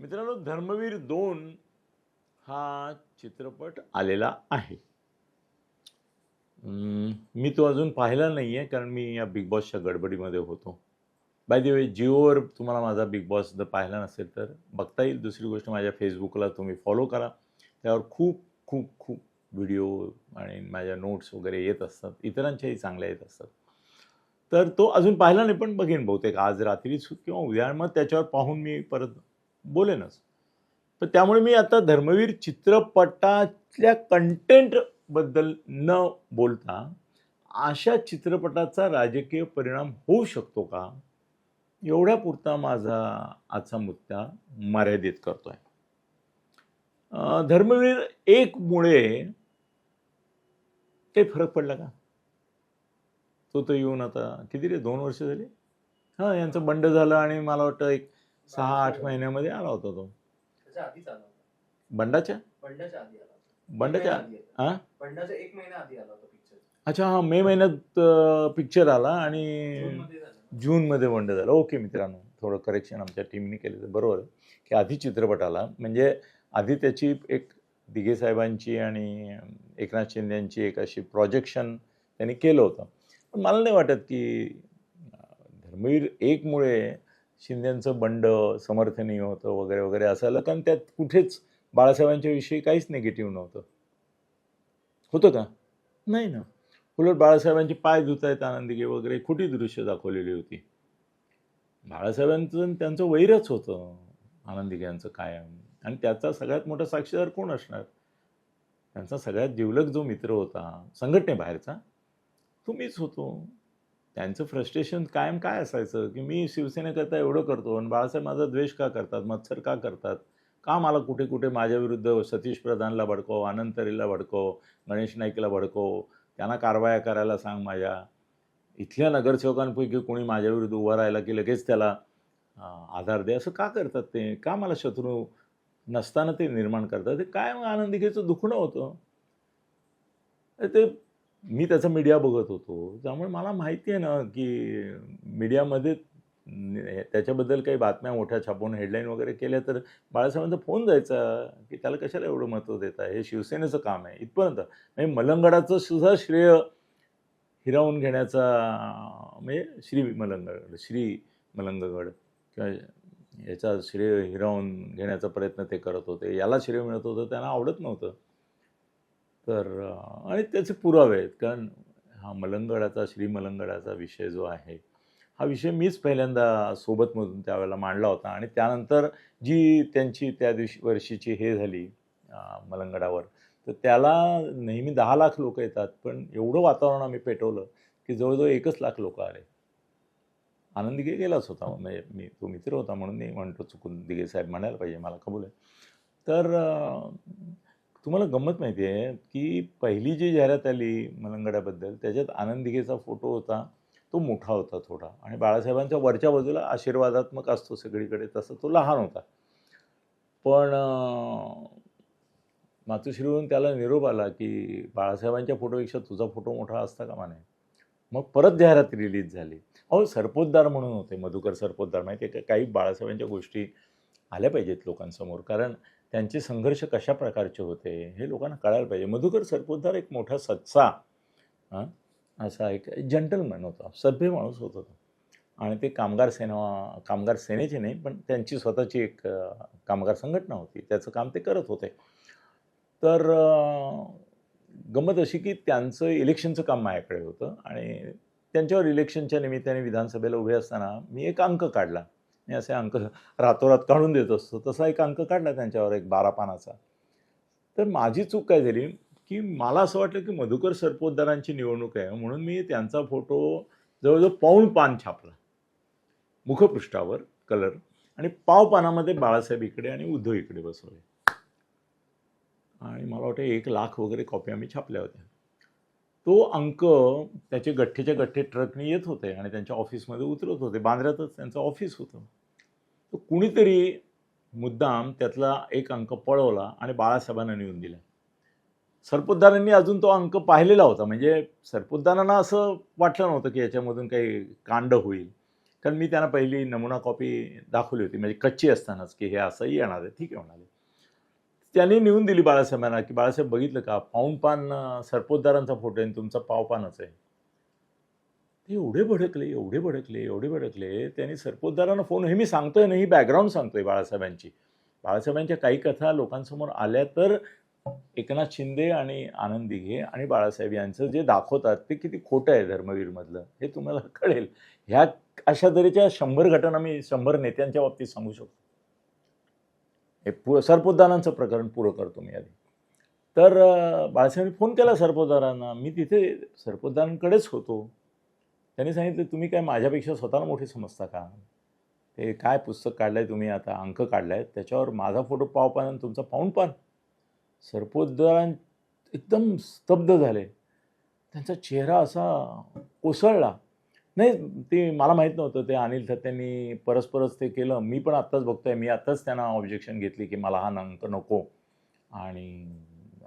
मित्रांनो धर्मवीर दोन हा चित्रपट आलेला आहे. मी तो अजून पाहिला नाही आहे कारण मी या बिग बॉसच्या गडबडीमध्ये होतो. बाय द वे जिओवर तुम्हाला माझा बिग बॉस जर पाहिला नसेल तर बघता येईल. दुसरी गोष्ट माझ्या फेसबुकला तुम्ही फॉलो करा. त्यावर खूप खूप खूप व्हिडिओ आणि माझ्या नोट्स वगैरे येत असतात. इतरांच्याही चांगल्या येत असतात. तर तो अजून पाहिला नाही पण बघेन बहुतेक आज रात्रीच किंवा उद्या. मग त्याच्यावर पाहून मी परत बोलेनच. तर त्यामुळे मी आता धर्मवीर चित्रपटातल्या कंटेंटबद्दल न बोलता अशा चित्रपटाचा राजकीय परिणाम होऊ शकतो का? एवढ्या पुरता माझा आजचा मुद्दा मर्यादित करतोय. आहे धर्मवीर एकमुळे काही फरक पडला का? तो तर येऊन आता किती रे दोन वर्ष झाली? हां यांचं बंड झालं आणि मला वाटतं एक सहा आठ महिन्यामध्ये आला होता तो. बंडाच्या? बंडाच्या. हां बंडाच्या एक महिना आधी आला होता. पिक्चर अच्छा हां मे महिन्यात पिक्चर आला आणि जूनमध्ये बंड झालं. ओके मित्रांनो थोडं करेक्शन आमच्या टीमने केलं तर बरोबर की आधी चित्रपट आला. म्हणजे आधी त्याची एक दिघे साहेबांची आणि एकनाथ शिंदे यांची एक अशी प्रोजेक्शन त्यांनी केलं होतं. पण मला नाही वाटत की धर्मवीर एकमुळे शिंदेचं बंड समर्थनीय होतं वगैरे वगैरे असं आलं कारण त्यात कुठेच बाळासाहेबांच्या विषयी काहीच निगेटिव्ह नव्हतं. होतं का? नाही ना. उलट बाळासाहेबांचे पाय धुतायत आहेत वगैरे खोटी दृश्य दाखवलेली होती. बाळासाहेबांचं आणि त्यांचं वैरच होतं आनंदिग्यांचं कायम. आणि त्याचा सगळ्यात मोठा साक्षीदार कोण असणार? त्यांचा सगळ्यात जिवलग जो मित्र होता संघटनेबाहेरचा तो मीच होतो. त्यांचं फ्रस्ट्रेशन कायम काय असायचं? की मी शिवसेनेकरता एवढं करतो आणि बाळासाहेब माझा द्वेष का करतात? मत्सर का करतात? का मला कुठे कुठे माझ्याविरुद्ध सतीश प्रधानला भडको आनंद तरेला भडको गणेश नाईकला भडको त्यांना कारवाया करायला सांग माझ्या. इथल्या नगरसेवकांपैकी कोणी माझ्याविरुद्ध उभं राहिला की लगेच त्याला आधार दे. असं का करतात ते? का मला शत्रू नसताना ते निर्माण करतात? ते काय मग आनंदिकेचं दुखणं होतं. ते मी त्याचा मीडिया बघत होतो. त्यामुळे मला माहिती आहे ना की मीडियामध्ये त्याच्याबद्दल काही बातम्या मोठ्या छापून हेडलाईन वगैरे केल्या तर बाळासाहेबांचा फोन जायचा की त्याला कशाला एवढं महत्त्व देत आहे हे शिवसेनेचं काम आहे. इथपर्यंत. म्हणजे मलंगडाचं सुद्धा श्रेय हिरावून घेण्याचा म्हणजे श्री मलंगगड श्री मलंगगड किंवा याचा श्रेय हिरावून घेण्याचा प्रयत्न ते करत होते. याला श्रेय मिळत होतं त्यांना आवडत नव्हतं. तर आणि त्याचे पुरावे आहेत. कारण हा मलंगडाचा श्रीमलंगडाचा विषय जो आहे हा विषय मीच पहिल्यांदा सोबतमधून त्यावेळेला मांडला होता. आणि त्यानंतर जी त्यांची त्या दिवशी वर्षीची हे झाली मलंगडावर तर त्याला नेहमी दहा लाख लोक येतात. पण एवढं वातावरण आम्ही पेटवलं की जवळजवळ एकच लाख लोक आले. आनंद दिघे गेलाच होता. म्हणजे मी तो मित्र होता म्हणून मी म्हणतो चुकून दिघे साहेब म्हणायला पाहिजे मला कबूल आहे. तर तुम्हाला गंमत माहिती आहे की पहिली जी जाहिरात आली मलंगड्याबद्दल त्याच्यात आनंदिकेचा फोटो होता तो मोठा होता थोडा. आणि बाळासाहेबांच्या वरच्या बाजूला आशीर्वादात्मक असतो सगळीकडे तसं तो लहान होता. पण अं, मातोश्रीवरून त्याला निरोप आला की बाळासाहेबांच्या फोटोपेक्षा तुझा फोटो मोठा असता का माने मग परत जाहिरात रिलीज झाली. अहो सरपोतदार म्हणून होते मधुकर सरपोतदार. माहिती आहे का? काही बाळासाहेबांच्या गोष्टी आल्या पाहिजेत लोकांसमोर. कारण त्यांचे संघर्ष कशा प्रकारचे होते हे लोकांना कळायला पाहिजे. मधुकर सरपोतदार एक मोठा सच्चा हां असा एक जंटलमॅन होता सभ्य माणूस होत होता आणि ते कामगार सेना कामगार सेनेचे नाही पण त्यांची स्वतःची एक कामगार संघटना होती. त्याचं काम ते करत होते. तर गंमत अशी की त्यांचं इलेक्शनचं काम माझ्याकडे होतं आणि त्यांच्यावर इलेक्शनच्या निमित्ताने विधानसभेला उभे असताना मी एक अंक काढला. मी असे अंक रातोरात काढून देत असतो. तसा एक अंक काढला त्यांच्यावर एक बारा पानाचा तर माझी चूक काय झाली? की मला असं वाटलं की मधुकर सरपोतदारांची निवडणूक आहे म्हणून मी त्यांचा फोटो जवळजवळ पाऊण पान छापला. मुखपृष्ठावर कलर आणि पाव पानामध्ये बाळासाहेब इकडे आणि उद्धव इकडे बसवले. आणि मला वाटतं एक लाख वगैरे कॉपी आम्ही छापल्या होत्या. तो अंक त्याचे गठ्ठेच्या गठ्ठे ट्रकने येत होते आणि त्यांच्या ऑफिसमध्ये उतरत होते. बांद्र्यातच त्यांचं ऑफिस होतं. तर कुणीतरी मुद्दाम त्यातला एक अंक पळवला आणि बाळासाहेबांना नेऊन दिला. सरपोतदारांनी अजून तो अंक पाहिलेला होता. म्हणजे सरपोतदारांना असं वाटलं नव्हतं की याच्यामधून काही कांड होईल. कारण मी त्यांना पहिली नमुना कॉपी दाखवली होती. म्हणजे कच्ची असतानाच की हे असंही येणार आहे ठीक आहे म्हणाले. त्यांनी नेऊन दिली बाळासाहेबांना की बाळासाहेब बघितलं का? पाऊन पान सरपोतदारांचा फोटो आहे आणि तुमचा पावपानच आहे. ते एवढे भडकले एवढे भडकले एवढे भडकले त्यांनी सरपोतदारांना फोन हे मी सांगतोय ना ही बॅकग्राऊंड सांगतोय बाळासाहेबांची. बाळासाहेबांच्या काही कथा लोकांसमोर आल्या तर एकनाथ शिंदे आणि आनंद दिघे आणि बाळासाहेब यांचं जे दाखवतात ते किती खोटं आहे धर्मवीरमधलं हे तुम्हाला कळेल. ह्या अशा तऱ्हेच्या शंभर घटना मी शंभर नेत्यांच्या बाबतीत सांगू शकतो. हे पु सरपोतदारांचं प्रकरण पुरं करतो मी आधी. तर बाळासाहेबांनी फोन केला सरपोतदारांना. मी तिथे सरपोतदारांकडेच होतो. त्यांनी सांगितलं तुम्ही काय माझ्यापेक्षा स्वतःला मोठे समजता का? ते काय पुस्तक काढलं आहे तुम्ही? आता अंक काढलाय. त्याच्यावर माझा फोटो पाव पान आणि तुमचा पाऊण पान. सरपोतदारां एकदम स्तब्ध झाले. त्यांचा चेहरा असा कोसळला. नाही ते मला माहीत नव्हतं. ते अनिल थत्यांनी परस्परच ते केलं. मी पण आत्ताच बघतो आहे मी आत्ताच त्यांना ऑब्जेक्शन घेतली की मला हा अंक नको. आणि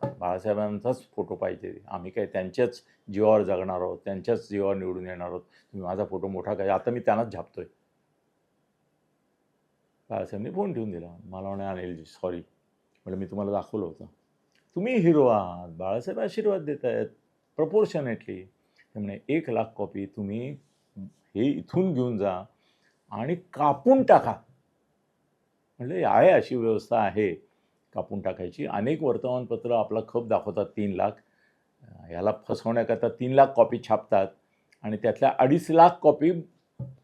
बाळासाहेबांचाच फोटो पाहिजे. आम्ही काय त्यांच्याच जीवावर जगणार आहोत त्यांच्याच जीवावर निवडून येणार आहोत. तुम्ही माझा फोटो मोठा काय आता मी त्यांनाच झापतोय. बाळासाहेबांनी फोन ठेवून दिला. मला म्हणे अनिलजी सॉरी म्हणजे मी तुम्हाला दाखवलं होतं. तुम्ही हिरो आहात बाळासाहेब आशीर्वाद देत आहेत प्रपोर्शनेटली ते म्हणे एक लाख कॉपी तुम्ही हे इथून घेऊन जा आणि कापून टाका. म्हणजे आहे अशी व्यवस्था आहे. कापून टाकायची. अनेक वर्तमानपत्र आपला खप दाखवतात तीन लाख. ह्याला फसवण्याकरता तीन लाख कॉपी छापतात आणि त्यातल्या अडीच लाख कॉपी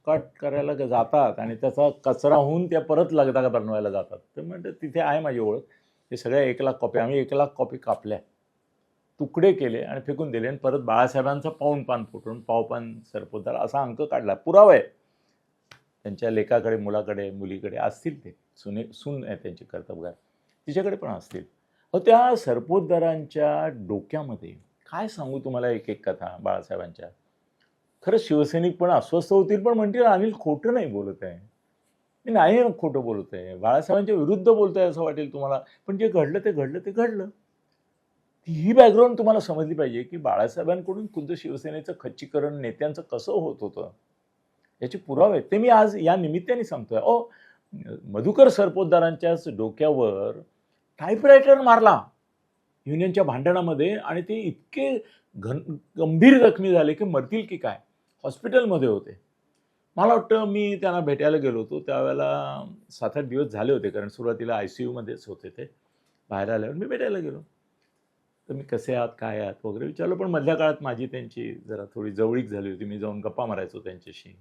कट करायला जातात आणि त्याचा कचरा होऊन त्या परत लगदा बनवायला जातात. तर म्हणजे तिथे आहे माझी ओळख. हे सगळ्या एक लाख कॉपी आम्ही एक लाख कॉपी कापल्या. तुकडे केले आणि फेकून दिले आणि परत बाळासाहेबांचा पाऊण पान फुटून पावपान सरपोतदार असा अंक काढला. पुरावा. आहे त्यांच्या लेखाकडे मुलाकडे मुलीकडे असतील ते. सुने सून आहे त्यांचे कर्तबगार. तिच्याकडे पण असतील. अहो त्या सरपोतदारांच्या डोक्यामध्ये काय सांगू तुम्हाला एक एक कथा बाळासाहेबांच्या? खरंच शिवसैनिक पण अस्वस्थ होतील पण म्हणतील अनिल खोटं नाही बोलत आहे. मी नाही खोटं बोलत आहे. बाळासाहेबांच्या विरुद्ध बोलत आहे असं वाटेल तुम्हाला पण जे घडलं ते घडलं ते घडलं. ही बॅकग्राऊंड तुम्हाला समजली पाहिजे की बाळासाहेबांकडून खुद्द शिवसेनेचं खच्चीकरण नेत्यांचं कसं होत होतं? याचे पुरावे आहेत ते मी आज या निमित्ताने सांगतोय. ओ मधुकर सरपोतदारांच्याच डोक्यावर टाईपरायटर मारला. युनियनच्या भांडणामध्ये आणि ते इतके घन गंभीर जखमी झाले की मरतील की काय? हॉस्पिटलमध्ये होते. मला वाटतं मी त्यांना भेटायला गेलो होतो. त्यावेळेला सात आठ दिवस झाले होते कारण सुरुवातीला आय सी यूमध्येच होते ते. बाहेर आल्यावर मी भेटायला गेलो. तर मी कसे आहात काय आहात वगैरे विचारलं पण मधल्या काळात माझी त्यांची जरा थोडी जवळीक झाली होती. मी जाऊन गप्पा मारायचो त्यांच्याशी.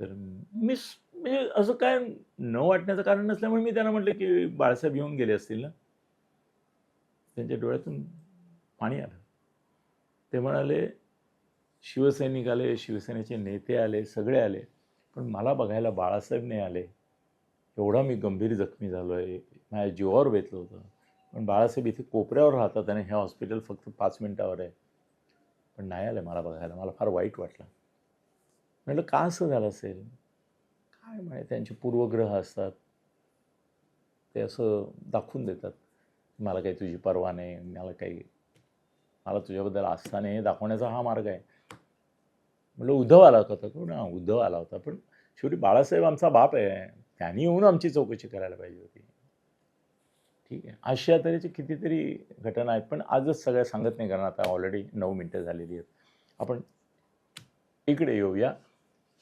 तर मी म्हणजे असं काय न वाटण्याचं कारण नसल्यामुळे मी त्यांना म्हटलं की बाळासाहेब येऊन गेले असतील ना? त्यांच्या डोळ्यातून पाणी आलं. ते म्हणाले शिवसैनिक आले शिवसेनेचे नेते आले सगळे आले पण मला बघायला बाळासाहेब नाही आले. एवढा मी गंभीर जखमी झालो आहे. माझ्या जीवावर बेतलं होतं. पण बाळासाहेब इथे कोपऱ्यावर राहतात आणि हे हॉस्पिटल फक्त पाच मिनिटावर आहे. पण नाही आलं मला बघायला. मला फार वाईट वाटलं. म्हटलं का असं झालं असेल? काय म्हणे त्यांचे पूर्वग्रह असतात. ते असं दाखवून देतात मला काही तुझी पर्वा नाही मला काही मला तुझ्याबद्दल आस्था नाही दाखवण्याचा हा मार्ग आहे. म्हटलं उद्धव आला होता तो. ना उद्धव आला होता. पण शेवटी बाळासाहेब आमचा बाप आहे. त्यांनी येऊन आमची चौकशी करायला पाहिजे होती. ठीक आहे. अशा तऱ्हेची कितीतरी घटना आहेत. पण आजच सगळ्या सांगत नाही कारण आता ऑलरेडी नऊ मिनटं झालेली आहेत. आपण इकडे येऊया.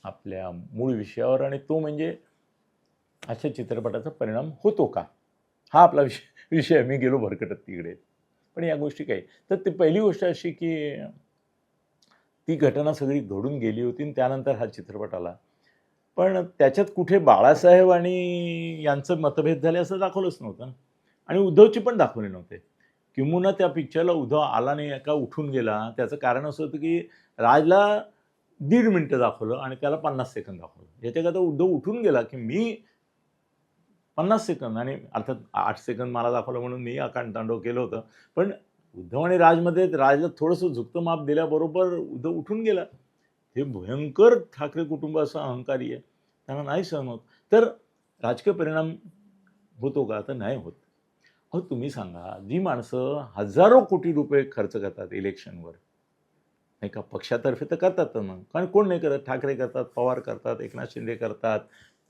आपल्या मूळ विषयावर आणि तो म्हणजे अशा चित्रपटाचा परिणाम होतो का? हा आपला विषय विषय मी गेलो भरकटत तिकडे. पण या गोष्टी काही तर ती पहिली गोष्ट अशी की ती घटना सगळी घडून गेली होती आणि त्यानंतर हा चित्रपट आला. पण त्याच्यात कुठे बाळासाहेब आणि यांचं मतभेद झाले असं दाखवलंच नव्हतं. आणि उद्धवची पण दाखवले नव्हते. किंबहुना त्या पिक्चरला उद्धव आला नाही का? उठून गेला. त्याचं कारण असं होतं की राजला दीड मिनटं दाखवलं आणि त्याला पन्नास सेकंद दाखवलं. याच्याकरता उद्धव उठून गेला की मी पन्नास सेकंद आणि अर्थात आठ सेकंद मला दाखवलं म्हणून मी आकांड तांडव केलं होतं. पण उद्धव आणि राजमध्ये राजला थोडंसं झुकतं माप दिल्याबरोबर उद्धव उठून गेला. हे भयंकर ठाकरे कुटुंबाचा अहंकारी आहे. त्यांना नाही सहन होत. तर राजकीय परिणाम होतो का? तर नाही होत. अहो तुम्ही सांगा जी माणसं हजारो कोटी रुपये खर्च करतात इलेक्शनवर नाही का पक्षातर्फे तर करतात मग कारण कोण नाही करत? ठाकरे करतात पवार करतात एकनाथ शिंदे करतात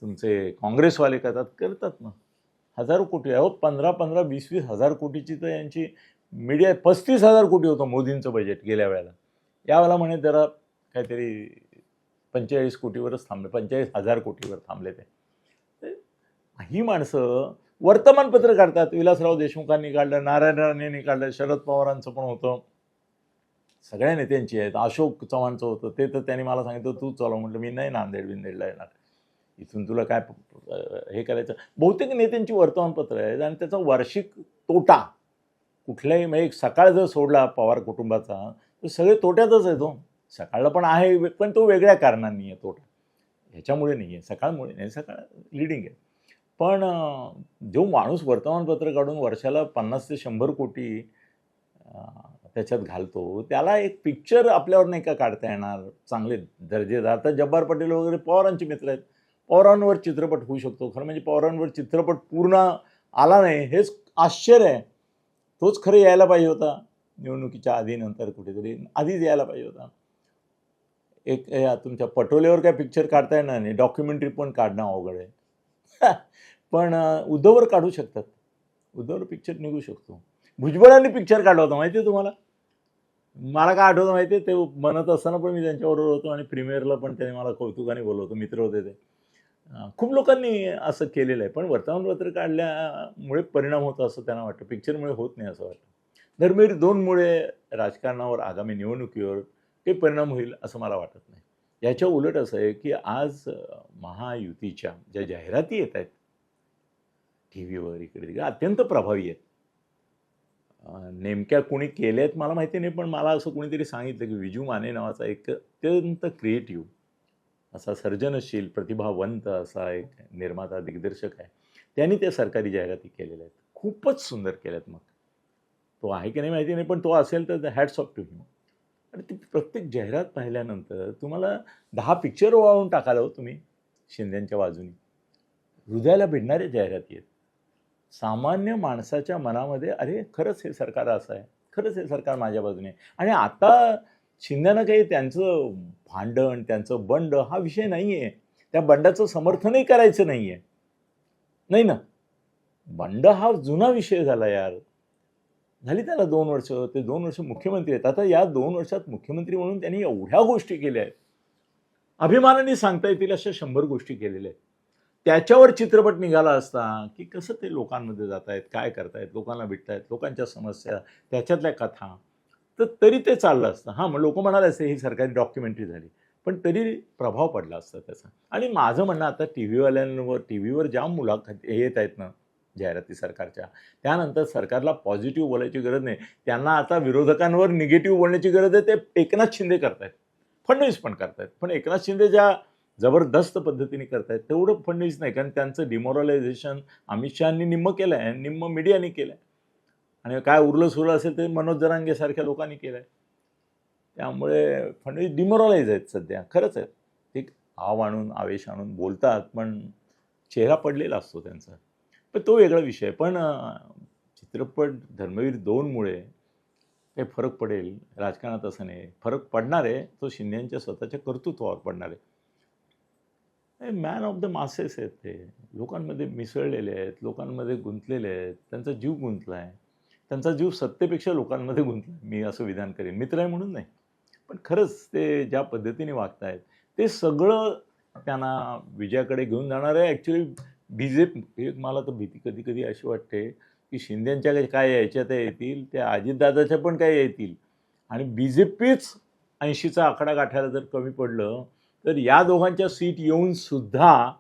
तुमचे काँग्रेसवाले करतात करतात ना. हजारो कोटी अहो पंधरा पंधरा वीस वीस हजार कोटीची तर यांची मीडिया पस्तीस हजार कोटी होतं मोदींचं बजेट गेल्या वेळेला. यावेळेला म्हणे जरा काहीतरी पंचेचाळीस कोटीवरच थांबले. पंचेचाळीस हजार कोटीवर थांबले ते. ते ही माणसं वर्तमानपत्र काढतात. विलासराव देशमुखांनी काढलं नारायण राणेंनी काढलं शरद पवारांचं पण होतं. सगळ्या नेत्यांची आहेत. अशोक चव्हाणचं होतं. ते तर त्यांनी मला सांगितलं तू चालव म्हटलं मी नाही नांदेड बिंदेडला येणार. इथून तुला काय हे करायचं? बहुतेक नेत्यांची वर्तमानपत्र आहेत आणि त्याचा वार्षिक तोटा कुठल्याही म्हणजे एक सकाळ जर सोडला पवार कुटुंबाचा तर सगळे तोट्यातच आहे तो हो. सकाळला पण आहे पण तो वेगळ्या कारणांनी आहे तोटा. ह्याच्यामुळे नाही आहे. सकाळमुळे नाही. सकाळ लिडिंग आहे. पण जो माणूस वर्तमानपत्र काढून वर्षाला पन्नास ते शंभर कोटी त्याच्यात घालतो. त्याला एक पिक्चर आपल्यावर नाही का काढता येणार? चांगले दर्जेदार. तर जब्बार पटेल वगैरे पवारांचे मित्र आहेत. पवारांवर चित्रपट होऊ शकतो. खरं म्हणजे पवारांवर चित्रपट पूर्ण आला नाही. हेच आश्चर्य आहे. तोच खरं यायला पाहिजे होता. निवडणुकीच्या आधी नंतर कुठेतरी आधीच यायला पाहिजे होता. एक या तुमच्या पटोलेवर काय पिक्चर काढता येणार नाही. डॉक्युमेंटरी पण काढणं अवघड आहे. पण उद्धववर काढू शकतात. उद्धववर पिक्चर निघू शकतो. भुजबळांनी पिक्चर काढला होता. माहिती आहे तुम्हाला? मला काय आठवतं माहिती आहे ते म्हणत असताना पण मी त्यांच्याबरोबर होतो आणि प्रीमियरला पण त्यांनी मला कौतुकाने बोलवतो मित्र होते ते. खूप लोकांनी असं केलेलं आहे पण वर्तमानपत्र काढल्यामुळे परिणाम होतो असं त्यांना वाटतं. पिक्चरमुळे होत नाही असं वाटतं. धर्मवीर दोनमुळे राजकारणावर आगामी निवडणुकीवर काही परिणाम होईल असं मला वाटत नाही. याच्या उलट असं आहे की आज महायुतीच्या ज्या जाहिराती येत आहेत टी व्हीवर इकडे तिकडे अत्यंत प्रभावी आहेत. नेमक्या कोणी केल्या आहेत मला माहिती नाही पण मला असं कोणीतरी सांगितलं की विजू माने नावाचा एक अत्यंत क्रिएटिव्ह असा सर्जनशील प्रतिभावंत असा एक निर्माता दिग्दर्शक आहे. त्यांनी त्या सरकारी जाहिराती केलेल्या आहेत. खूपच सुंदर केल्यात मग. तो आहे की नाही माहिती नाही पण तो असेल तर हॅट्स ऑफ टू हिम आणि ती प्रत्येक जाहिरात पाहिल्यानंतर तुम्हाला दहा पिक्चर वाळून टाकाल हो तुम्ही शिंद्यांच्या बाजूनी. हृदयाला भिडणाऱ्या जाहिराती आहेत. सामान्य माणसाच्या मनामध्ये अरे खरंच हे सरकार असं आहे. खरंच हे सरकार माझ्या बाजूने आणि आता शिंद्यानं काही त्यांचं भांडण त्यांचं बंड हा विषय नाही आहे त्या बंडाचं समर्थनही करायचं नाही आहे नाही ना? बंड हा जुना विषय झाला यार. झाली त्याला दोन वर्ष ते दोन वर्ष मुख्यमंत्री आहेत. आता या दोन वर्षात मुख्यमंत्री म्हणून त्यांनी एवढ्या गोष्टी केल्या आहेत. अभिमानाने सांगता येतील अशा शंभर गोष्टी केलेल्या आहेत. त्याच्यावर चित्रपट निघाला असता की कसं ते लोकांमध्ये जात आहेत काय करतायत लोकांना भेटतायत लोकांच्या समस्या त्याच्यातल्या कथा. तर तरी ते चाललं असतं. हां मग लोक म्हणाले असते ही सरकारी डॉक्युमेंटरी झाली. पण तरी प्रभाव पडला असता त्याचा. आणि माझं म्हणणं आता टी व्हीवाल्यांवर टी व्हीवर ज्या मुलाखत येत आहेत ना जाहिराती सरकारच्या त्यानंतर सरकारला पॉझिटिव्ह बोलायची गरज नाही. त्यांना आता विरोधकांवर निगेटिव्ह बोलण्याची गरज आहे ते एकनाथ शिंदे करतायत. फडणवीस पण करतायत. पण एकनाथ शिंदे ज्या जबरदस्त पद्धतीने करतायत. तेवढं फडणवीस नाही कारण त्यांचं डिमॉरलायझेशन अमित शहानी निम्म केलं आहे निम्म मीडियाने केलं आहे आणि काय उरलं सुरलं असेल ते मनोज जरांगेसारख्या लोकांनी केलं आहे त्यामुळे फडणवीस डिमोरलाइज आहेत सध्या. खरंच आहे. ते आव आणून आवेश आणून बोलतात पण चेहरा पडलेला असतो त्यांचा. पण तो वेगळा विषय पण चित्रपट धर्मवीर दोनमुळे काही फरक पडेल. राजकारणात असं नाही. फरक पडणार आहे. तो शिंदेच्या स्वतःच्या कर्तृत्वावर पडणार आहे. मॅन ऑफ द मासेस आहेत ते. लोकांमध्ये मिसळलेले आहेत लोकांमध्ये गुंतलेले आहेत त्यांचा जीव गुंतला आहे त्यांचा जीव सत्तेपेक्षा लोकांमध्ये गुंतला मी असं विधान करेन. मित्र आहे म्हणून नाही. पण खरंच ते ज्या पद्धतीने वागतायत ते सगळं त्यांना विजयाकडे घेऊन जाणार आहे ॲक्च्युली बी जे पी मला तर भीती कधी कधी अशी वाटते की शिंदेच्या काय यायच्या त्या येतील त्या अजितदादाच्या पण काय येतील. आणि बी जे पीच ऐंशीचा आकडा गाठायला जर कमी पडलं तर या दोघांच्या सीट येऊन सुद्धा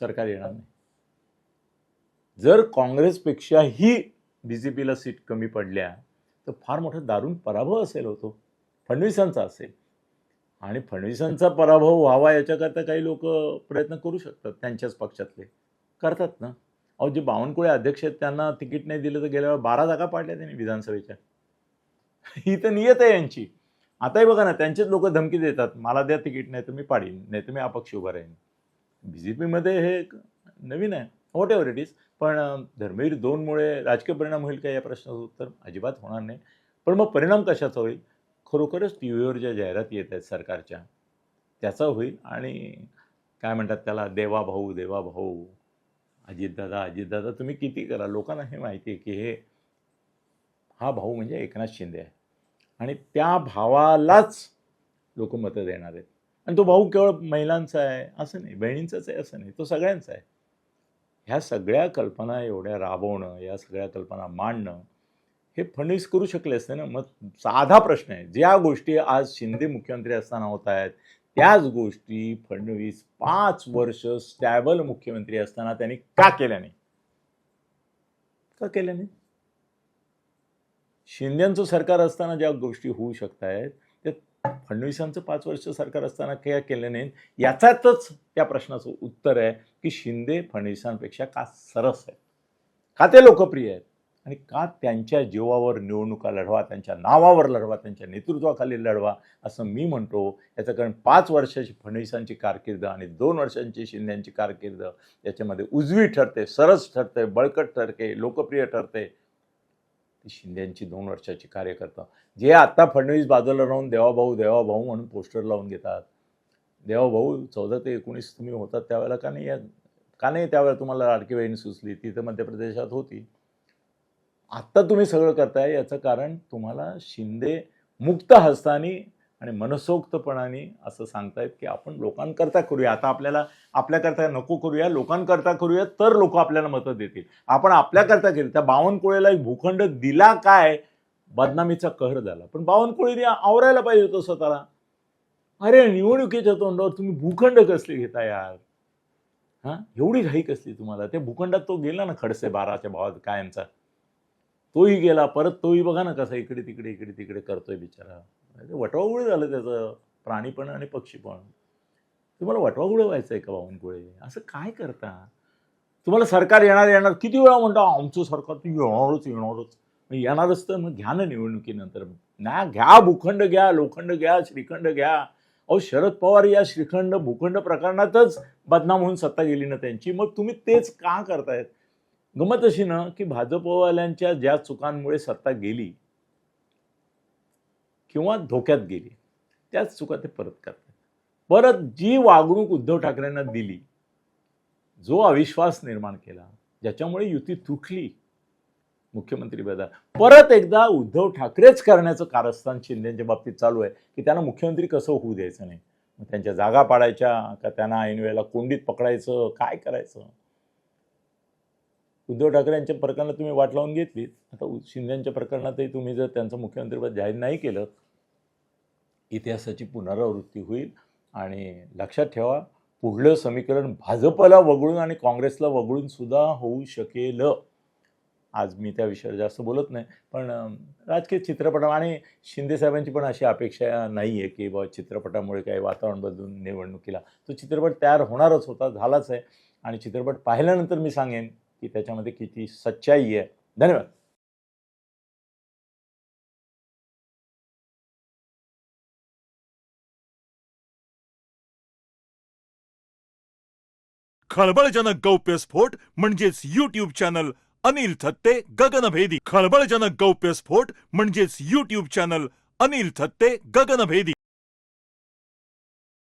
सरकार येणार नाही. जर काँग्रेसपेक्षाही बी जे पीला सीट कमी पडल्या तर फार मोठा दारुण पराभव असेल होतो फडणवीसांचा असेल. आणि फडणवीसांचा पराभव व्हावा याच्याकरता काही लोक प्रयत्न करू शकतात त्यांच्याच पक्षातले. करतात ना. अहो जे बावनकुळे अध्यक्ष आहेत त्यांना तिकीट नाही दिलं तर गेल्या बारा जागा पाडल्या त्यांनी विधानसभेच्या. ही तर नियत आहे यांची. आताही बघा ना त्यांचेच लोक धमकी देतात. मला द्या तिकीट नाही तर मी पाडीन नाही तर मी अपक्ष उभा राहीन. बी जे पीमध्ये हे एक नवीन आहे. व्हॉट एव्हर इट इज पण धर्मवीर दोनमुळे राजकीय परिणाम होईल का या प्रश्नाचं उत्तर अजिबात होणार नाही. पण मग परिणाम कशाचा होईल? खरोखरच टी व्हीवर ज्या जाहिराती येत आहेत सरकारच्या त्याचा होईल. आणि काय म्हणतात त्याला? देवा भाऊ देवा भाऊ. अजितदादा अजितदादा तुम्ही किती करा? लोकांना हे माहिती आहे की हे हा भाऊ म्हणजे एकनाथ शिंदे आहे. आणि त्या भावालाच लोक मतं देणार आहेत. आणि तो भाऊ केवळ महिलांचा आहे असं नाही बहिणींचाच आहे असं नाही तो सगळ्यांचा आहे. ह्या सगळ्या कल्पना एवढ्या राबवणं या सगळ्या कल्पना मांडणं हे फडणवीस करू शकले असते ना? मग साधा प्रश्न आहे. ज्या गोष्टी आज शिंदे मुख्यमंत्री असताना होत आहेत त्याच गोष्टी फडणवीस पाच वर्ष स्टॅबल मुख्यमंत्री असताना त्यांनी का केल्या नाही? का केल्या नाही? शिंद्यांचं सरकार असताना ज्या गोष्टी होऊ शकत आहेत त्या फडणवीसांचं पाच वर्ष सरकार असताना काय केलं नाही. याच्यातच त्या प्रश्नाचं उत्तर आहे की शिंदे फडणवीसांपेक्षा का सरस आहे का ते लोकप्रिय आहेत? आणि का त्यांच्या जीवावर निवडणुका लढवा त्यांच्या नावावर लढवा त्यांच्या नेतृत्वाखाली लढवा असं मी म्हणतो. याचं कारण पाच वर्षाची फडणवीसांची कारकीर्द आणि दोन वर्षांची शिंद्यांची कारकीर्द याच्यामध्ये उजवी ठरते सरस ठरते बळकट ठरते लोकप्रिय ठरते. ती शिंद्यांची दोन वर्षाची कार्यकर्ता जे आत्ता फडणवीस बाजूला राहून देवाभाऊ देवाभाऊ म्हणून पोस्टर लावून घेतात. देवाभाऊ चौदा ते एकोणीस तुम्ही होतात त्यावेळेला का नाही? या का नाही त्यावेळेला तुम्हाला लाडकी बहीण सुचली? ती तर मध्य प्रदेशात होती. आत्ता तुम्ही सगळं करताय याचं कारण तुम्हाला शिंदे मुक्त हस्तानी आणि मनसोक्तपणाने असं सांगतायत की आपण लोकांकरता करूया. आता आपल्याला आपल्याकरता नको करूया लोकांकरता करूया तर लोक आपल्याला मतं देतील. आपण आपल्याकरता केलं. त्या बावनकुळेला एक भूखंड दिला काय? बदनामीचा कहर झाला. पण बावनकुळेने आवरायला पाहिजे होतं स्वतःला. अरे निवडणुकीच्या तोंडावर तुम्ही भूखंड कसले घेता यार? हां? एवढी घाई कसली तुम्हाला? त्या भूखंडात तो गेला ना खडसे बाराच्या भावात कायमचा. तोही गेला. परत तोही बघा ना कसा इकडे तिकडे इकडे तिकडे करतोय बिचारा. म्हणजे वटवागुळे झालं त्याचं प्राणीपण आणि पक्षीपण तुम्हाला वटवागुळे व्हायचं आहे का बावनकुळे? असं काय करता? तुम्हाला सरकार येणार येणार. किती वेळा म्हणता आमचं सरकार तू येणारच येणारच. मग येणारच तर मग घ्या ना निवडणुकीनंतर. ना घ्या भूखंड घ्या लोखंड घ्या श्रीखंड घ्या. अहो शरद पवार या श्रीखंड भूखंड प्रकरणातच बदनाम होऊन सत्ता गेली ना त्यांची. मग तुम्ही तेच का करतायत? गमत अशी ना की भाजपवाल्यांच्या ज्या चुकांमुळे सत्ता गेली किंवा धोक्यात गेली. त्याच चुका ते परत करतात. परत जी वागणूक उद्धव ठाकरेंना दिली जो अविश्वास निर्माण केला ज्याच्यामुळे युती तुटली मुख्यमंत्रीपदा परत एकदा उद्धव ठाकरेच करण्याचं कारस्थान शिंदेच्या बाबतीत चालू आहे की त्यांना मुख्यमंत्री कसं होऊ द्यायचं नाही? मग त्यांच्या जागा पाडायच्या का त्यांना ऐन वेळेला कोंडीत पकडायचं काय करायचं? उद्धव ठाकरे यांच्या प्रकरणात तुम्ही वाट लावून घेतलीत. आता उ- शिंदेच्या प्रकरणातही तुम्ही जर त्यांचं मुख्यमंत्रीपद जाहीर नाही केलं इतिहासाची पुनरावृत्ती होईल आणि लक्षात ठेवा पुढलं समीकरण भाजपला वगळून आणि काँग्रेसला वगळून सुद्धा होऊ शकेल. आज मी त्या विषयावर जास्त बोलत नाही पण राजकीय चित्रपट आणि शिंदेसाहेबांची पण अशी अपेक्षा नाही आहे की बाबा चित्रपटामुळे काही वातावरण बदलून निवडणुकीला. तो चित्रपट तयार होणारच होता झालाच आहे. आणि चित्रपट पाहिल्यानंतर मी सांगेन की त्याच्यामध्ये किती सच्चाई आहे. धन्यवाद. खळबळजनक गौप्यस्फोट म्हणजेच युट्यूब चॅनल अनिल थत्ते गगनभेदी. खळबळजनक गौप्यस्फोट म्हणजेच युट्यूब चॅनल अनिल थत्ते गगनभेदी.